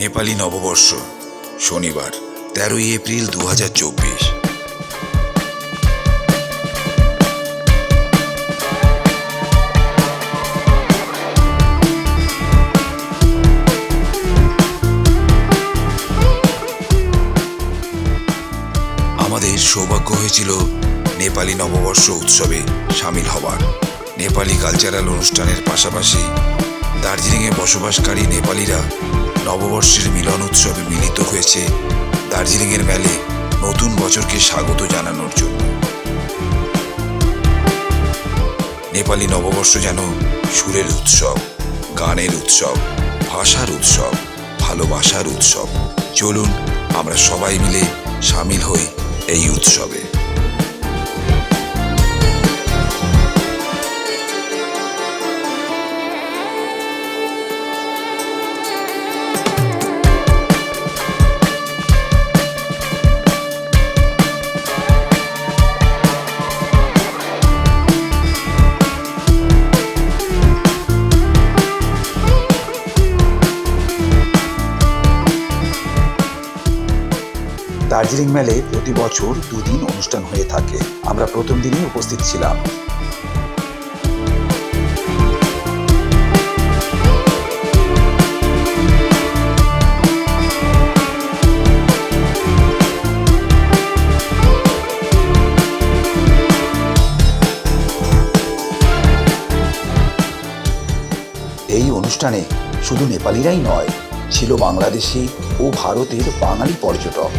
নেপালি নববর্ষ, শনিবার, তেরোই এপ্রিল দু হাজার চব্বিশ। আমাদের সৌভাগ্য হয়েছিল নেপালি নববর্ষ উৎসবে সামিল হবার নেপালি কালচারাল অনুষ্ঠানের পাশাপাশি দার্জিলিংয়ে বসবাসকারী নেপালিরা নববর্ষের মিলন উৎসবে মিলিত হয়েছে দার্জিলিংয়ের মেলে নতুন বছরকে স্বাগত জানানোর জন্য। নেপালি নববর্ষ যেন সুরের উৎসব, গানের উৎসব, ভাষার উৎসব, ভালোবাসার উৎসব। চলুন আমরা সবাই মিলে সামিল হই এই উৎসবে। দার্জিলিং মেলে প্রতি বছর দুদিন অনুষ্ঠান হয়ে থাকে। আমরা প্রথম দিনই উপস্থিত ছিলাম। এই অনুষ্ঠানে শুধু নেপালিরাই নয়, ছিল বাংলাদেশি ও ভারতের বাঙালি পর্যটক।